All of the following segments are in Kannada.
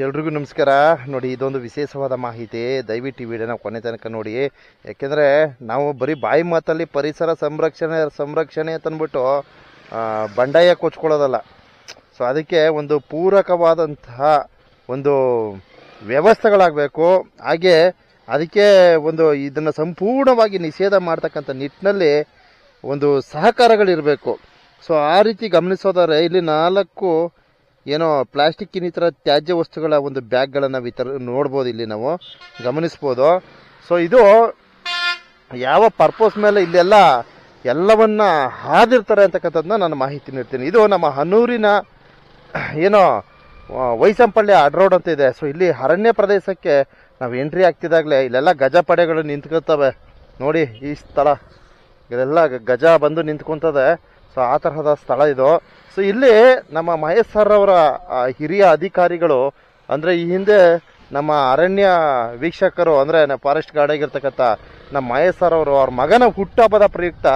ಎಲ್ರಿಗೂ ನಮಸ್ಕಾರ. ನೋಡಿ, ಇದೊಂದು ವಿಶೇಷವಾದ ಮಾಹಿತಿ. ದಯವಿಟ್ಟು ಈ ವಿಡಿಯೋನ ಕೊನೆ ತನಕ ನೋಡಿ. ಯಾಕೆಂದರೆ, ನಾವು ಬರೀ ಬಾಯಿ ಮಾತಲ್ಲಿ ಪರಿಸರ ಸಂರಕ್ಷಣೆ ಸಂರಕ್ಷಣೆ ಅಂತಂದ್ಬಿಟ್ಟು ಬಂಡಾಯ ಕೊಚ್ಕೊಳ್ಳೋದಲ್ಲ. ಸೊ ಅದಕ್ಕೆ ಒಂದು ಪೂರಕವಾದಂತಹ ಒಂದು ವ್ಯವಸ್ಥೆಗಳಾಗಬೇಕು. ಹಾಗೆ, ಅದಕ್ಕೆ ಒಂದು ಇದನ್ನು ಸಂಪೂರ್ಣವಾಗಿ ನಿಷೇಧ ಮಾಡ್ತಕ್ಕಂಥ ನಿಟ್ಟಿನಲ್ಲಿ ಒಂದು ಸಹಕಾರಗಳಿರಬೇಕು. ಸೊ ಆ ರೀತಿ ಗಮನಿಸೋದಾದ್ರೆ, ಇಲ್ಲಿ ನಾಲ್ಕು ಏನೋ ಪ್ಲಾಸ್ಟಿಕ್ ಇನ್ನಿತರ ತ್ಯಾಜ್ಯ ವಸ್ತುಗಳ ಒಂದು ಬ್ಯಾಗ್ಗಳನ್ನು ವಿತರ ನೋಡ್ಬೋದು ಇಲ್ಲಿ ನಾವು, ಗಮನಿಸ್ಬೋದು. ಸೊ ಇದು ಯಾವ ಪರ್ಪಸ್ ಮೇಲೆ ಇಲ್ಲೆಲ್ಲ ಎಲ್ಲವನ್ನ ಹಾದಿರ್ತಾರೆ ಅಂತಕ್ಕಂಥದ್ದನ್ನ ನಾನು ಮಾಹಿತಿ ನೀಡ್ತೀನಿ. ಇದು ನಮ್ಮ ಹನೂರಿನ, ಏನೋ ವೈಸಂಪಳ್ಳಿ ಅಡ್ರೋಡ್ ಅಂತ ಇದೆ. ಸೊ ಇಲ್ಲಿ ಅರಣ್ಯ ಪ್ರದೇಶಕ್ಕೆ ನಾವು ಎಂಟ್ರಿ ಆಗ್ತಿದ್ದಾಗಲೇ ಇಲ್ಲೆಲ್ಲ ಗಜ ಪಡೆಗಳು ನಿಂತ್ಕೊಳ್ತವೆ. ನೋಡಿ ಈ ಸ್ಥಳ. ಇದೆಲ್ಲ ಗಜ ಬಂದು ನಿಂತ್ಕೊಂತದೆ ಸೊ ಆ ತರಹದ ಸ್ಥಳ ಇದು. ಸೊ ಇಲ್ಲಿ ನಮ್ಮ ಮಹೇಶ್ ಸರ್ ಅವರ ಹಿರಿಯ ಅಧಿಕಾರಿಗಳು, ಅಂದರೆ ಈ ಹಿಂದೆ ನಮ್ಮ ಅರಣ್ಯ ವೀಕ್ಷಕರು, ಅಂದರೆ ಫಾರೆಸ್ಟ್ ಗಾರ್ಡ್ ಆಗಿರ್ತಕ್ಕಂಥ ನಮ್ಮ ಮಹೇಶ್ ಸರ್ ಅವರು, ಅವ್ರ ಮಗನ ಹುಟ್ಟಹಬ್ಬದ ಪ್ರಯುಕ್ತ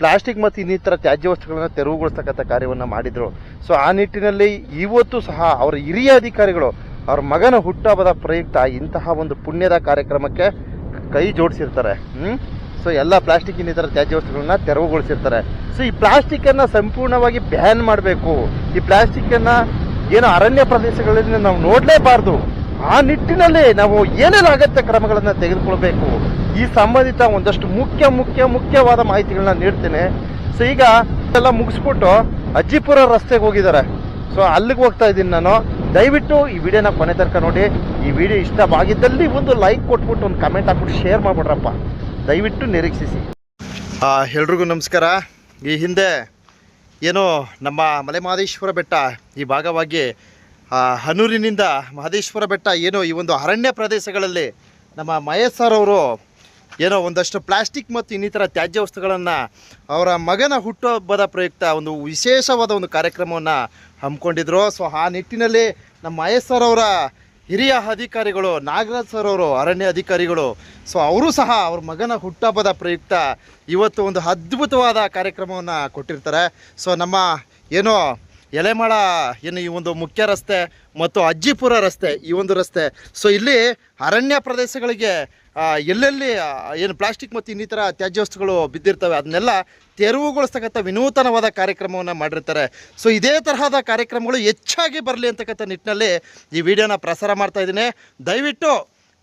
ಪ್ಲಾಸ್ಟಿಕ್ ಮತ್ತು ಇನ್ನಿತರ ತ್ಯಾಜ್ಯ ವಸ್ತುಗಳನ್ನು ತೆರವುಗೊಳಿಸ್ತಕ್ಕಂಥ ಕಾರ್ಯವನ್ನು ಮಾಡಿದರು. ಸೊ ಆ ನಿಟ್ಟಿನಲ್ಲಿ ಇವತ್ತು ಸಹ ಅವರ ಹಿರಿಯ ಅಧಿಕಾರಿಗಳು, ಅವ್ರ ಮಗನ ಹುಟ್ಟಹಬ್ಬದ ಪ್ರಯುಕ್ತ ಇಂತಹ ಒಂದು ಪುಣ್ಯದ ಕಾರ್ಯಕ್ರಮಕ್ಕೆ ಕೈ ಜೋಡಿಸಿರ್ತಾರೆ. ಸೊ ಎಲ್ಲ ಪ್ಲಾಸ್ಟಿಕ್ ಇನ್ನಿತರ ತ್ಯಾಜ್ಯ ವಸ್ತುಗಳನ್ನ ತೆರವುಗೊಳಿಸಿರ್ತಾರೆ. ಸೊ ಈ ಪ್ಲಾಸ್ಟಿಕ್ ಅನ್ನ ಸಂಪೂರ್ಣವಾಗಿ ಬ್ಯಾನ್ ಮಾಡಬೇಕು. ಈ ಪ್ಲಾಸ್ಟಿಕ್ ಅನ್ನ ಏನು ಅರಣ್ಯ ಪ್ರದೇಶಗಳಲ್ಲಿ ನಾವು ನೋಡಲೇಬಾರ್ದು. ಆ ನಿಟ್ಟಿನಲ್ಲಿ ನಾವು ಏನೇನು ಅಗತ್ಯ ಕ್ರಮಗಳನ್ನು ತೆಗೆದುಕೊಳ್ಬೇಕು. ಈ ಸಂಬಂಧಿತ ಒಂದಷ್ಟು ಮುಖ್ಯ ಮುಖ್ಯ, ಮುಖ್ಯವಾದ ಮಾಹಿತಿಗಳನ್ನ ನೀಡ್ತೇನೆ. ಸೊ ಈಗ ಎಲ್ಲ ಮುಗಿಸ್ಬಿಟ್ಟು ಅಜ್ಜಿಪುರ ರಸ್ತೆಗೆ ಹೋಗಿದ್ದಾರೆ. ಸೊ ಅಲ್ಲಿಗೆ ಹೋಗ್ತಾ ಇದ್ದೀನಿ ನಾನು. ದಯವಿಟ್ಟು ಈ ವಿಡಿಯೋನ ಕೊನೆ ತನಕ ನೋಡಿ. ಈ ವಿಡಿಯೋ ಇಷ್ಟವಾಗಿದ್ದಲ್ಲಿ ಒಂದು ಲೈಕ್ ಕೊಟ್ಬಿಟ್ಟು, ಒಂದು ಕಮೆಂಟ್ ಹಾಕ್ಬಿಟ್ಟು ಶೇರ್ ಮಾಡ್ಬಿಡ್ರಪ್ಪ. ದಯವಿಟ್ಟು ನಿರೀಕ್ಷಿಸಿ. ಎಲ್ರಿಗೂ ನಮಸ್ಕಾರ. ಈ ಹಿಂದೆ ಏನು ನಮ್ಮ ಮಲೆಮಹದೇಶ್ವರ ಬೆಟ್ಟ ಈ ಭಾಗವಾಗಿ ಹನೂರಿನಿಂದ ಮಹದೇಶ್ವರ ಬೆಟ್ಟ ಏನು ಈ ಒಂದು ಅರಣ್ಯ ಪ್ರದೇಶಗಳಲ್ಲಿ ನಮ್ಮ ಮಹೇಶ್ ಅವರು ಏನೋ ಒಂದಷ್ಟು ಪ್ಲಾಸ್ಟಿಕ್ ಮತ್ತು ಇನ್ನಿತರ ತ್ಯಾಜ್ಯ ವಸ್ತುಗಳನ್ನು ಅವರ ಮಗನ ಹುಟ್ಟುಹಬ್ಬದ ಪ್ರಯುಕ್ತ ಒಂದು ವಿಶೇಷವಾದ ಒಂದು ಕಾರ್ಯಕ್ರಮವನ್ನು ಹಮ್ಮಿಕೊಂಡಿದ್ರು. ಸೊ ಆ ನಿಟ್ಟಿನಲ್ಲಿ ನಮ್ಮ ಮಹೇಶ್ ಸರ್ ಅವರ ಹಿರಿಯ ಅಧಿಕಾರಿಗಳು, ನಾಗರಾಜ್ ಸರ್ ಅವರು, ಅರಣ್ಯ ಅಧಿಕಾರಿಗಳು ಸೊ ಅವರು ಸಹ ಅವ್ರ ಮಗನ ಹುಟ್ಟಹಬ್ಬದ ಪ್ರಯುಕ್ತ ಇವತ್ತು ಒಂದು ಅದ್ಭುತವಾದ ಕಾರ್ಯಕ್ರಮವನ್ನು ಕೊಟ್ಟಿರ್ತಾರೆ. ಸೊ ನಮ್ಮ ಏನು ಎಲೆಮಾಳ ಏನು ಈ ಒಂದು ಮುಖ್ಯ ರಸ್ತೆ ಮತ್ತು ಅಜ್ಜಿಪುರ ರಸ್ತೆ ಈ ಒಂದು ರಸ್ತೆ. ಸೊ ಇಲ್ಲಿ ಅರಣ್ಯ ಪ್ರದೇಶಗಳಿಗೆ ಎಲ್ಲೆಲ್ಲಿ ಏನು ಪ್ಲಾಸ್ಟಿಕ್ ಮತ್ತು ಇನ್ನಿತರ ತ್ಯಾಜ್ಯ ವಸ್ತುಗಳು ಬಿದ್ದಿರ್ತವೆ, ಅದನ್ನೆಲ್ಲ ತೆರವುಗೊಳಿಸ್ತಕ್ಕಂಥ ವಿನೂತನವಾದ ಕಾರ್ಯಕ್ರಮವನ್ನು ಮಾಡಿರ್ತಾರೆ. ಸೊ ಇದೇ ತರಹದ ಕಾರ್ಯಕ್ರಮಗಳು ಹೆಚ್ಚಾಗಿ ಬರಲಿ ಅಂತಕ್ಕಂಥ ನಿಟ್ಟಿನಲ್ಲಿ ಈ ವಿಡಿಯೋನ ಪ್ರಸಾರ ಮಾಡ್ತಾ ಇದ್ದೀನಿ. ದಯವಿಟ್ಟು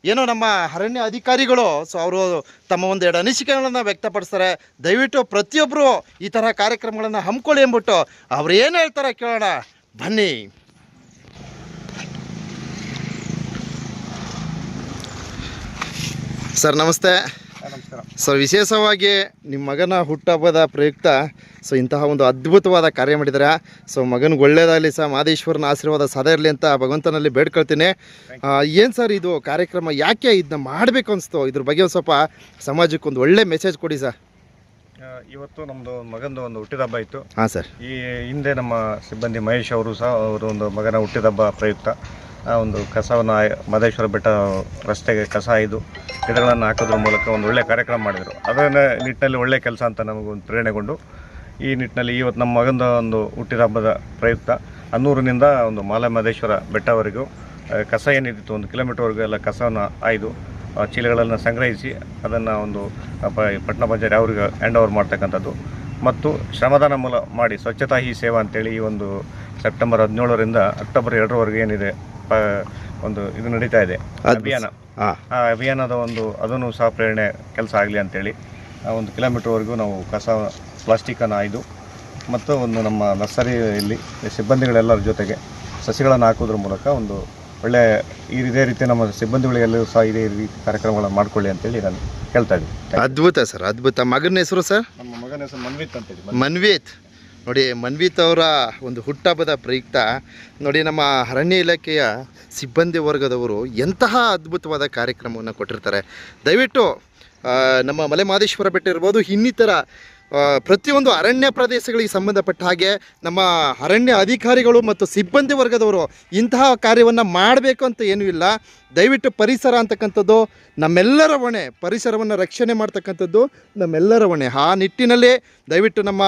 ಏನೋ ನಮ್ಮ ಅರಣ್ಯ ಅಧಿಕಾರಿಗಳು ಸೊ ಅವರು ತಮ್ಮ ಒಂದು ಎರಡು ಅನಿಸಿಕೆಗಳನ್ನು ವ್ಯಕ್ತಪಡಿಸ್ತಾರೆ. ದಯವಿಟ್ಟು ಪ್ರತಿಯೊಬ್ಬರು ಈ ಥರ ಕಾರ್ಯಕ್ರಮಗಳನ್ನು ಹಮ್ಮಿಕೊಳ್ಳಿ ಅಂದ್ಬಿಟ್ಟು ಅವ್ರು ಏನು ಹೇಳ್ತಾರೆ ಕೇಳೋಣ. ಬನ್ನಿ. ಸರ್ ನಮಸ್ತೆ. ನಮಸ್ಕಾರ. ಸರ್ ವಿಶೇಷವಾಗಿ ನಿಮ್ಮ ಮಗನ ಹುಟ್ಟಹಬ್ಬದ ಪ್ರಯುಕ್ತ ಸೊ ಇಂತಹ ಒಂದು ಅದ್ಭುತವಾದ ಕಾರ್ಯ ಮಾಡಿದ್ದಾರೆ? ಸೊ ಮಗನಿಗೆ ಒಳ್ಳೇದಾಗಲಿ ಸರ್ ಮಾದೇಶ್ವರನ ಆಶೀರ್ವಾದ ಸದಾ ಇರಲಿ ಅಂತ ಭಗವಂತನಲ್ಲಿ ಬೇಡ್ಕೊಳ್ತೀನಿ. ಏನು ಸರ್ ಇದು ಕಾರ್ಯಕ್ರಮ? ಯಾಕೆ ಇದನ್ನ ಮಾಡಬೇಕು ಅನಿಸ್ತು? ಇದ್ರ ಬಗ್ಗೆ ಒಂದು ಸ್ವಲ್ಪ ಸಮಾಜಕ್ಕೆ ಒಂದು ಒಳ್ಳೆ ಮೆಸೇಜ್ ಕೊಡಿ ಸರ್. ಇವತ್ತು ನಮ್ಮದು ಮಗನದು ಒಂದು ಹುಟ್ಟಿದಬ್ಬ ಇತ್ತು. ಹಾಂ ಸರ್. ಈ ಹಿಂದೆ ನಮ್ಮ ಸಿಬ್ಬಂದಿ ಮಹೇಶ್ ಅವರು ಸಹ ಅವರು ಒಂದು ಮಗನ ಹುಟ್ಟಿದಬ್ಬ ಪ್ರಯುಕ್ತ. ಆ ಒಂದು ಕಸವನ್ನು ಮಹದೇಶ್ವರ ಬೆಟ್ಟ ರಸ್ತೆಗೆ ಕಸ ಇದು ಗಿಡಗಳನ್ನು ಹಾಕೋದ್ರ ಮೂಲಕ ಒಂದು ಒಳ್ಳೆಯ ಕಾರ್ಯಕ್ರಮ ಮಾಡಿದರು. ಅದನ್ನು ನಿಟ್ಟಿನಲ್ಲಿ ಒಳ್ಳೆಯ ಕೆಲಸ ಅಂತ ನಮಗೊಂದು ಪ್ರೇರಣೆಗೊಂಡು ಈ ನಿಟ್ಟಿನಲ್ಲಿ ಇವತ್ತು ನಮ್ಮ ಮಗನ ಒಂದು ಹುಟ್ಟಿದ ಹಬ್ಬದ ಪ್ರಯುಕ್ತ ಹನ್ನೂರಿನಿಂದ ಒಂದು ಮಾಲೆ ಮಹದೇಶ್ವರ ಬೆಟ್ಟವರೆಗೂ ಕಸ ಏನಿದ್ದಿತ್ತು, ಒಂದು ಕಿಲೋಮೀಟರ್ವರೆಗೂ ಎಲ್ಲ ಕಸವನ್ನು ಆಯ್ದು ಚೀಲಗಳನ್ನು ಸಂಗ್ರಹಿಸಿ ಅದನ್ನು ಒಂದು ಪಟ್ಟಣ ಪಂಚಾಯತ್ ಅವ್ರಿಗೆ ಹ್ಯಾಂಡ್ ಓವರ್ ಮಾಡ್ತಕ್ಕಂಥದ್ದು. ಮತ್ತು ಶ್ರಮದಾನ ಮೂಲ ಮಾಡಿ ಸ್ವಚ್ಛತಾ ಹಿ ಸೇವಾ ಅಂತೇಳಿ ಈ ಒಂದು ಸೆಪ್ಟೆಂಬರ್ ಹದಿನೇಳರಿಂದ ಅಕ್ಟೋಬರ್ ಎರಡರವರೆಗೆ ಏನಿದೆ ಪ- ಒಂದು ಇದು ನಡೀತಾ ಇದೆ. ಅಭಿಯಾನ. ಆ. ಅಭಿಯಾನದ ಒಂದು ಅದನ್ನು ಸಹ ಪ್ರೇರಣೆ ಕೆಲಸ ಆಗಲಿ ಅಂತೇಳಿ ಒಂದು ಕಿಲೋಮೀಟರ್ವರೆಗೂ ನಾವು ಕಸ ಪ್ಲಾಸ್ಟಿಕ್ಕನ್ನು ಆಯ್ದು ಮತ್ತು ಒಂದು ನಮ್ಮ ನರ್ಸರಿಯಲ್ಲಿ ಸಿಬ್ಬಂದಿಗಳೆಲ್ಲರ ಜೊತೆಗೆ ಸಸಿಗಳನ್ನು ಹಾಕೋದ್ರ ಮೂಲಕ ಒಂದು ಒಳ್ಳೆ ಈ ಇದೇ ರೀತಿ ನಮ್ಮ ಸಿಬ್ಬಂದಿಗಳಿಗೆಲ್ಲರೂ ಸಹ ಇದೇ ರೀತಿ ಕಾರ್ಯಕ್ರಮಗಳನ್ನು ಮಾಡ್ಕೊಳ್ಳಿ ಅಂತೇಳಿ ನಾನು ಹೇಳ್ತಾ ಇದ್ದೀನಿ. ಅದ್ಭುತ ಸರ್ ಅದ್ಭುತ. ಮಗನ ಹೆಸರು ಸರ್? ನಮ್ಮ ಮಗನ ಹೆಸರು ಮನ್ವಿತ್ ಅಂತೇಳಿ ಮನ್ವೀತ್. ನೋಡಿ, ಮನ್ವೀತ್ ಅವರ ಒಂದು ಹುಟ್ಟಹಬ್ಬದ ಪ್ರಯುಕ್ತ, ನೋಡಿ, ನಮ್ಮ ಅರಣ್ಯ ಇಲಾಖೆಯ ಸಿಬ್ಬಂದಿ ವರ್ಗದವರು ಎಂತಹ ಅದ್ಭುತವಾದ ಕಾರ್ಯಕ್ರಮವನ್ನು ಕೊಟ್ಟಿರ್ತಾರೆ. ದಯವಿಟ್ಟು ನಮ್ಮ ಮಲೆ ಮಹದೇಶ್ವರ ಬೆಟ್ಟ ಇರ್ಬೋದು, ಇನ್ನಿತರ ಪ್ರತಿಯೊಂದು ಅರಣ್ಯ ಪ್ರದೇಶಗಳಿಗೆ ಸಂಬಂಧಪಟ್ಟ ಹಾಗೆ ನಮ್ಮ ಅರಣ್ಯ ಅಧಿಕಾರಿಗಳು ಮತ್ತು ಸಿಬ್ಬಂದಿ ವರ್ಗದವರು ಇಂತಹ ಕಾರ್ಯವನ್ನು ಮಾಡಬೇಕು ಅಂತ ಏನೂ ಇಲ್ಲ. ದಯವಿಟ್ಟು ಪರಿಸರ ಅಂತಕ್ಕಂಥದ್ದು, ನಮ್ಮೆಲ್ಲರ ಹೊಣೆ, ಪರಿಸರವನ್ನು ರಕ್ಷಣೆ ಮಾಡ್ತಕ್ಕಂಥದ್ದು ನಮ್ಮೆಲ್ಲರ ಹೊಣೆ. ಆ ನಿಟ್ಟಿನಲ್ಲಿ ದಯವಿಟ್ಟು ನಮ್ಮ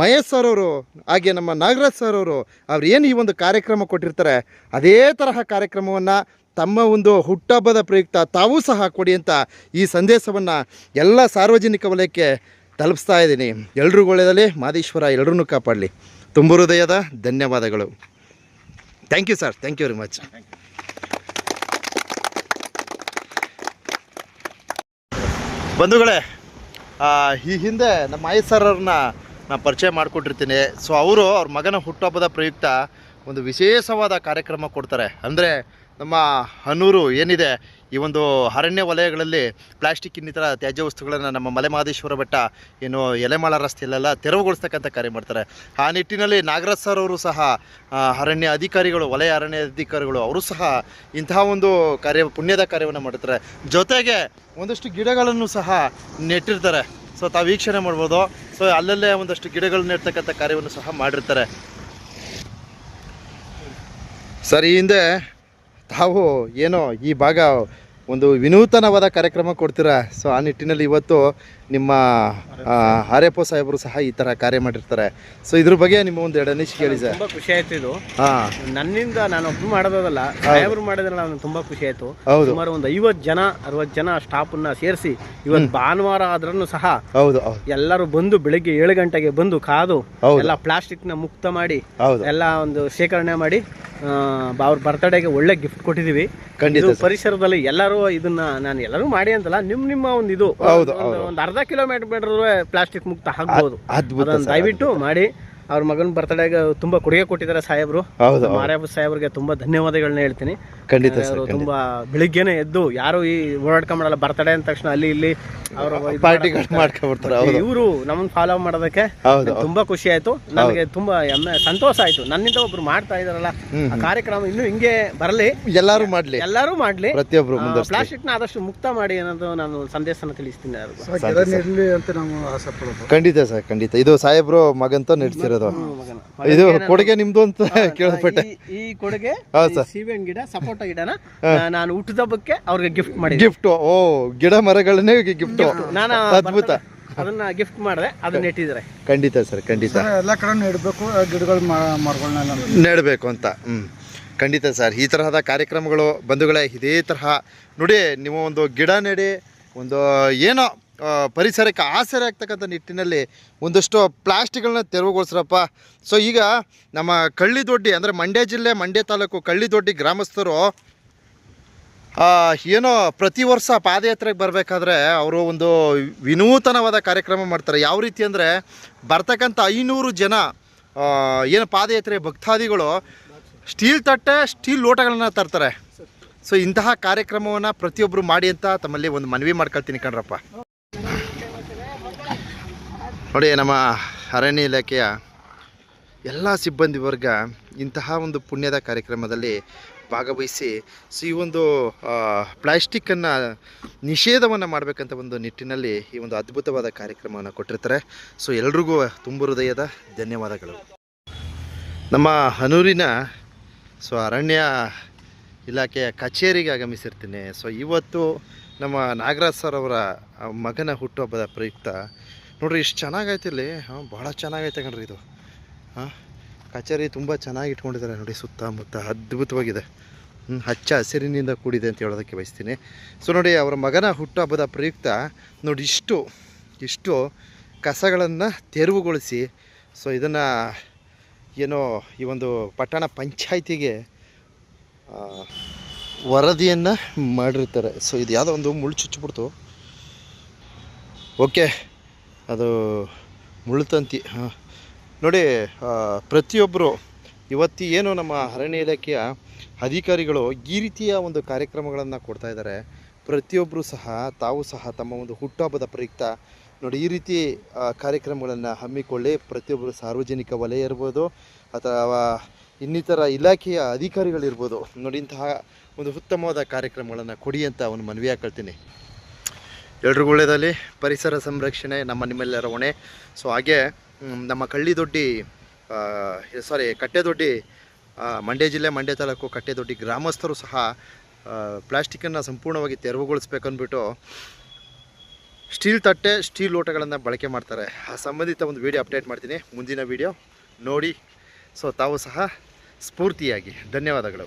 ಮಹೇಶ್ ಸರ್ ಅವರು, ಹಾಗೆ ನಮ್ಮ ನಾಗರಾಜ್ ಸರ್ ಅವರು, ಅವ್ರು ಏನು ಈ ಒಂದು ಕಾರ್ಯಕ್ರಮ ಕೊಟ್ಟಿರ್ತಾರೆ, ಅದೇ ತರಹ ಕಾರ್ಯಕ್ರಮವನ್ನು ತಮ್ಮ ಒಂದು ಹುಟ್ಟಹಬ್ಬದ ಪ್ರಯುಕ್ತ ತಾವೂ ಸಹ ಕೊಡಿ ಅಂತ ಈ ಸಂದೇಶವನ್ನು ಎಲ್ಲ ಸಾರ್ವಜನಿಕ ವಲಯಕ್ಕೆ ತಲುಪಿಸ್ತಾ ಇದ್ದೀನಿ. ಎಲ್ರಿಗೂ ಒಳ್ಳೆಯದಲ್ಲಿ ಮಾದೇಶ್ವರ ಎಲ್ಲರನ್ನೂ ಕಾಪಾಡಲಿ. ತುಂಬ ಹೃದಯದ ಧನ್ಯವಾದಗಳು. Thank you sir thank you very much ಬಂಧುಗಳೇ ಈ ಹಿಂದೆ ನಮ್ಮ ಆಯ್ ಸರ್ ಅವ್ರನ್ನ ನಾನು ಪರಿಚಯ ಮಾಡಿಕೊಟ್ಟಿರ್ತೀನಿ. ಸೊ ಅವರು ಅವ್ರ ಮಗನ ಹುಟ್ಟುಹಬ್ಬದ ಪ್ರಯುಕ್ತ ಒಂದು ವಿಶೇಷವಾದ ಕಾರ್ಯಕ್ರಮ ಕೊಡ್ತಾರೆ. ಅಂದರೆ ನಮ್ಮ ಹನೂರು ಏನಿದೆ, ಈ ಒಂದು ಅರಣ್ಯ ವಲಯಗಳಲ್ಲಿ ಪ್ಲಾಸ್ಟಿಕ್ ಇನ್ನಿತರ ತ್ಯಾಜ್ಯ ವಸ್ತುಗಳನ್ನು ನಮ್ಮ ಮಲೆಮಹದೇಶ್ವರ ಬೆಟ್ಟ, ಏನು ಎಲೆಮಾಳ ರಸ್ತೆಯಲ್ಲೆಲ್ಲ ತೆರವುಗೊಳಿಸ್ತಕ್ಕಂಥ ಕಾರ್ಯ ಮಾಡ್ತಾರೆ. ಆ ನಿಟ್ಟಿನಲ್ಲಿ ನಾಗರಾಜ್ ಸರ್ ಅವರು ಸಹ ಅರಣ್ಯ ಅಧಿಕಾರಿಗಳು, ವಲಯ ಅರಣ್ಯ ಅಧಿಕಾರಿಗಳು ಅವರು ಸಹ ಇಂತಹ ಒಂದು ಕಾರ್ಯ, ಪುಣ್ಯದ ಕಾರ್ಯವನ್ನು ಮಾಡ್ತಾರೆ. ಜೊತೆಗೆ ಒಂದಷ್ಟು ಗಿಡಗಳನ್ನು ಸಹ ನೆಟ್ಟಿರ್ತಾರೆ. ಸೊ ತಾವು ವೀಕ್ಷಣೆ ಮಾಡ್ಬೋದು. ಸೊ ಅಲ್ಲಲ್ಲೇ ಒಂದಷ್ಟು ಗಿಡಗಳು ನೆಡ್ತಕ್ಕಂಥ ಕಾರ್ಯವನ್ನು ಸಹ ಮಾಡಿರ್ತಾರೆ. ಸರ್, ಈ ಹಿಂದೆ ತಾವು ಏನೋ ಈ ಭಾಗ ಒಂದು ವಿನೂತನವಾದ ಕಾರ್ಯಕ್ರಮ ಕೊಡ್ತೀರಾ? ಸೊ ಆ ನಿಟ್ಟಿನಲ್ಲಿ ಇವತ್ತು ನಿಮ್ಮ ಆರ್ಯಪ್ಪ ಸಾಹೇಬರು ಸಹ ಈ ತರ ಕಾರ್ಯ ಮಾಡಿರ್ತಾರೆ. ಸೊ ಇದ್ರ ಬಗ್ಗೆ ನಿಮ್ಮ ಒಂದು ಎರಡು ಕೇಳಿ ಸರ್. ತುಂಬಾ ಖುಷಿ ಆಯ್ತು ಇದು. ಹಾಂ. ನನ್ನಿಂದ ನಾನು ಒಬ್ಬ ಮಾಡೋದಲ್ಲ ಸಾಹೇಬರು ಮಾಡಿದ್ರೆ ನಾನು ತುಂಬಾ ಖುಷಿ ಆಯ್ತು. ಹೌದು. ಸುಮಾರು ಒಂದು ಐವತ್ತು ಜನ ಅರವತ್ತು ಜನ ಸ್ಟಾಫ್ ಅನ್ನ ಸೇರಿಸಿ ಇವತ್ತು ಭಾನುವಾರ ಆದ್ರೂ ಸಹ ಹೌದು ಹೌದು. ಎಲ್ಲರೂ ಬಂದು ಬೆಳಿಗ್ಗೆ ಏಳು ಗಂಟೆಗೆ ಬಂದು ಕಾದು ಹೌದು. ಎಲ್ಲ ಪ್ಲಾಸ್ಟಿಕ್ನ ಮುಕ್ತ ಮಾಡಿ ಹೌದು. ಎಲ್ಲ ಒಂದು ಶೇಖರಣೆ ಮಾಡಿ ಆ, ಅವ್ರ ಬರ್ತಡೆಗೆ ಒಳ್ಳೆ ಗಿಫ್ಟ್ ಕೊಟ್ಟಿದೀವಿ. ಖಂಡಿತ ಇದು ಪರಿಸರದಲ್ಲಿ ಎಲ್ಲರೂ ಇದನ್ನ ನಾನು ಎಲ್ಲರೂ ಮಾಡಿ ಅಂತಲ್ಲ ನಿಮ್ ನಿಮ್ಮ ಒಂದು ಇದು. ಹೌದು, ಒಂದು- ಒಂದು ಅರ್ಧ ಕಿಲೋಮೀಟರ್ ಪ್ಲಾಸ್ಟಿಕ್ ಮುಕ್ತ ಹಾಕ್ಬೋದು ದಯವಿಟ್ಟು ಮಾಡಿ. ಅವ್ರ ಮಗನ ಬರ್ತಡೆಗೆ ತುಂಬಾ ಕೊಡುಗೆ ಕೊಟ್ಟಿದ್ದಾರೆ ಸಾಹೇಬ್ರು. ಹೌದು ಮಾರ್ಯಾಬ ಸಾಹೇಬ್ರಿಗೆ ತುಂಬಾ ಧನ್ಯವಾದಗಳನ್ನ ಹೇಳ್ತೀನಿ. ಖಂಡಿತ ಸರ್ ಅವರು ತುಂಬಾ ಬೆಳಿಗ್ಗೆನೆ ಎದ್ದು ಯಾರು ಈ ಓಡಾಡ್ಕೊಂಬರಲ್ಲ ಬರ್ತಡೇ ಅಂದ ತಕ್ಷಣ ಅಲ್ಲಿ ಇಲ್ಲಿ ಅವರು ಹೌದು. ಇವರು ನಮ್ಮನ್ನ ಫಾಲೋ ಮಾಡೋದಕ್ಕೆ ಹೌದು ತುಂಬಾ ಖುಷಿ ಆಯ್ತು. ನನಗೆ ತುಂಬಾ ಹೆಮ್ಮೆ ಸಂತೋಷ ಆಯ್ತು. ನನ್ನಿಂದ ಒಬ್ರು ಮಾಡ್ತಾ ಇದಾರಲ್ಲ ಆ ಕಾರ್ಯಕ್ರಮ ಇನ್ನು ಹಿಂಗೆ ಬರಲಿ. ಎಲ್ಲರೂ ಮಾಡ್ಲಿ. ಎಲ್ಲರೂ ಮಾಡ್ಲಿ. ಪ್ರತಿಯೊಬ್ಬರು ಮುಂದುವರ್ಸ್ಲಿ ಪ್ಲಾಸ್ಟಿಕ್ನ ಆದಷ್ಟು ಮುಕ್ತ ಮಾಡಿ ಅನ್ನೋದು ನಾನು ಸಂದೇಶನ ತಿಳಿಸ್ತೀನಿ ಅವ್ರಿಗೂ. ಖಂಡಿತ ಸರ್ ಖಂಡಿತ. ಇದು ಸಾಹೇಬ್ರು ಮಗಂತ ನಡೆಸಿರೋದು. ಇದು ಕೊಡುಗೆ ನಿಮ್ದು ಅಂತ ಕೇಳ್ಪಟ್ಟೆ ಈ- ಈ ಕೊಡುಗೆ ಸೀಬೆಹಣ್ಣು ಗಿಡ ಸಪೋಟ ಗಿಡನ ನಾನು ಹುಟ್ಟಿದಬ್ಬಕ್ಕೆ ಅವ್ರಿಗೆ ಗಿಫ್ಟ್ ಮಾಡಿ ಗಿಫ್ಟ್ ಓ ಗಿಡ ಮರಗಳನ್ನೇ ಗಿಫ್ಟ್ ನಾನು ಅದ್ಭುತ. ಅದನ್ನ ಗಿಫ್ಟ್ ಮಾಡಿದ್ರೆ ಅದನ್ನ ನೆಟ್ಟಿದ್ರೆ ಖಂಡಿತ ಸರ್ ಖಂಡಿತ. ಎಲ್ಲ ಕಡೆ ನೆಡಬೇಕು ಗಿಡಗಳು ಮರಗಳನ್ನ ನೆಡಬೇಕು. ಅಂತ. ಹ್ಞೂ ಖಂಡಿತ ಸರ್. ಈ ತರಹದ ಕಾರ್ಯಕ್ರಮಗಳು ಬಂಧುಗಳೇ ಇದೇ ತರಹ. ನೋಡಿ ನೀವು ಒಂದು ಗಿಡ ನೆಡಿ ಒಂದು ಏನೋ ಪರಿಸರಕ್ಕೆ ಆಸರೆ ಆಗ್ತಕ್ಕಂಥ ನಿಟ್ಟಿನಲ್ಲಿ ಒಂದಷ್ಟು ಪ್ಲಾಸ್ಟಿಕ್ಗಳನ್ನ ತೆರವುಗೊಳಿಸ್ರಪ್ಪ. ಸೊ ಈಗ ನಮ್ಮ ಕಳ್ಳಿದೊಡ್ಡಿ, ಅಂದರೆ ಮಂಡ್ಯ ಜಿಲ್ಲೆ, ಮಂಡ್ಯ ತಾಲೂಕು ಕಳ್ಳಿದೊಡ್ಡಿ ಗ್ರಾಮಸ್ಥರು ಏನೋ ಪ್ರತಿ ವರ್ಷ ಪಾದಯಾತ್ರೆಗೆ ಬರಬೇಕಾದ್ರೆ ಅವರು ಒಂದು ವಿನೂತನವಾದ ಕಾರ್ಯಕ್ರಮ ಮಾಡ್ತಾರೆ. ಯಾವ ರೀತಿ ಅಂದರೆ ಬರ್ತಕ್ಕಂಥ ಐನೂರು ಜನ ಏನು ಪಾದಯಾತ್ರೆ ಭಕ್ತಾದಿಗಳು ಸ್ಟೀಲ್ ತಟ್ಟೆ, ಸ್ಟೀಲ್ ಲೋಟಗಳನ್ನು ತರ್ತಾರೆ. ಸೊ ಇಂತಹ ಕಾರ್ಯಕ್ರಮವನ್ನು ಪ್ರತಿಯೊಬ್ಬರು ಮಾಡಿ ಅಂತ ತಮ್ಮಲ್ಲಿ ಒಂದು ಮನವಿ ಮಾಡ್ಕೊಳ್ತೀನಿ ಕಣ್ರಪ್ಪ. ನೋಡಿ, ನಮ್ಮ ಅರಣ್ಯ ಇಲಾಖೆಯ ಎಲ್ಲ ಸಿಬ್ಬಂದಿ ವರ್ಗ ಇಂತಹ ಒಂದು ಪುಣ್ಯದ ಕಾರ್ಯಕ್ರಮದಲ್ಲಿ ಭಾಗವಹಿಸಿ, ಸೊ, ಈ ಒಂದು ಪ್ಲಾಸ್ಟಿಕ್ಕನ್ನು ನಿಷೇಧವನ್ನು ಮಾಡಬೇಕಂತ ಒಂದು ನಿಟ್ಟಿನಲ್ಲಿ ಈ ಒಂದು ಅದ್ಭುತವಾದ ಕಾರ್ಯಕ್ರಮವನ್ನು ಕೊಟ್ಟಿರ್ತಾರೆ. ಸೊ, ಎಲ್ರಿಗೂ ತುಂಬ ಹೃದಯದ ಧನ್ಯವಾದಗಳು. ನಮ್ಮ ಹನೂರಿನ, ಸೊ, ಅರಣ್ಯ ಇಲಾಖೆಯ ಕಚೇರಿಗೆ ಆಗಮಿಸಿರ್ತೀನಿ. ಸೊ, ಇವತ್ತು ನಮ್ಮ ನಾಗರಾಜ್ ಸರ್ ಅವರ ಮಗನ ಹುಟ್ಟುಹಬ್ಬದ ಪ್ರಯುಕ್ತ ನೋಡ್ರಿ, ಇಷ್ಟು ಚೆನ್ನಾಗೈತೆ ಇಲ್ಲಿ. ಹಾಂ ಭಾಳ ಚೆನ್ನಾಗೈತೆ ಕಣ್ರಿ ಇದು. ಹಾಂ, ಕಚೇರಿ ತುಂಬ ಚೆನ್ನಾಗಿ ಇಟ್ಕೊಂಡಿದ್ದಾರೆ ನೋಡಿ, ಸುತ್ತಮುತ್ತ ಅದ್ಭುತವಾಗಿದೆ. ಹಚ್ಚ ಹಸಿರಿನಿಂದ ಕೂಡಿದೆ ಅಂತ ಹೇಳೋದಕ್ಕೆ ಬಯಸ್ತೀನಿ. ಸೊ ನೋಡಿ, ಅವರ ಮಗನ ಹುಟ್ಟುಹಬ್ಬದ ಪ್ರಯುಕ್ತ ನೋಡಿ, ಇಷ್ಟು ಇಷ್ಟು ಕಸಗಳನ್ನು ತೆರವುಗೊಳಿಸಿ ಸೊ ಇದನ್ನು ಏನೋ ಈ ಒಂದು ಪಟ್ಟಣ ಪಂಚಾಯಿತಿಗೆ ವರದಿಯನ್ನು ಮಾಡಿರ್ತಾರೆ. ಸೊ ಇದು ಯಾವುದೋ ಒಂದು ಮುಳ್ಳು ಚುಚ್ಚಿಬಿಡ್ತು. ಓಕೆ ಅದು ಮುಳ್ಳುತಂತಿ ನೋಡಿ ಪ್ರತಿಯೊಬ್ಬರು ಇವತ್ತಿ ಏನು ನಮ್ಮ ಅರಣ್ಯ ಇಲಾಖೆಯ ಅಧಿಕಾರಿಗಳು ಈ ರೀತಿಯ ಒಂದು ಕಾರ್ಯಕ್ರಮಗಳನ್ನು ಕೊಡ್ತಾ ಇದ್ದಾರೆ. ಪ್ರತಿಯೊಬ್ಬರು ಸಹ, ತಾವು ಸಹ ತಮ್ಮ ಒಂದು ಹುಟ್ಟುಹಬ್ಬದ ಪ್ರಯುಕ್ತ ನೋಡಿ, ಈ ರೀತಿ ಕಾರ್ಯಕ್ರಮಗಳನ್ನು ಹಮ್ಮಿಕೊಳ್ಳಿ. ಪ್ರತಿಯೊಬ್ಬರು ಸಾರ್ವಜನಿಕ ವಲಯ ಇರ್ಬೋದು, ಅಥವಾ ಇನ್ನಿತರ ಇಲಾಖೆಯ ಅಧಿಕಾರಿಗಳಿರ್ಬೋದು. ನೋಡಿ, ಇಂತಹ ಒಂದು ಉತ್ತಮವಾದ ಕಾರ್ಯಕ್ರಮಗಳನ್ನು ಕೊಡಿ ಅಂತ ಅವನು ಮನವಿ ಹಾಕೊಳ್ತೀನಿ ಎಲ್ರಿಗೂ ಒಳ್ಳೆಯದಲ್ಲಿ ಪರಿಸರ ಸಂರಕ್ಷಣೆ ನಮ್ಮ ನಿಮ್ಮೆಲ್ಲರ ಹೊಣೆ. ಸೊ ಹಾಗೆ ನಮ್ಮ ನಮ್ಮ ಕಳ್ಳಿದೊಡ್ಡಿ ಸಾರಿ ಕಟ್ಟೆದೊಡ್ಡಿ ದೊಡ್ಡಿ ಮಂಡ್ಯ ಜಿಲ್ಲೆ, ಮಂಡ್ಯ ತಾಲೂಕು ಕಟ್ಟೆದೊಡ್ಡಿ ಗ್ರಾಮಸ್ಥರು ಸಹ ಪ್ಲಾಸ್ಟಿಕನ್ನು ಸಂಪೂರ್ಣವಾಗಿ ತೆರವುಗೊಳಿಸ್ಬೇಕಂದ್ಬಿಟ್ಟು ಸ್ಟೀಲ್ ತಟ್ಟೆ, ಸ್ಟೀಲ್ ಲೋಟಗಳನ್ನು ಬಳಕೆ ಮಾಡ್ತಾರೆ. ಆ ಸಂಬಂಧಿತ ಒಂದು ವಿಡಿಯೋ ಅಪ್ಡೇಟ್ ಮಾಡ್ತೀನಿ. ಮುಂದಿನ ವಿಡಿಯೋ ನೋಡಿ. ಸೊ ತಾವು ಸಹ ಸ್ಫೂರ್ತಿಯಾಗಿ. ಧನ್ಯವಾದಗಳು.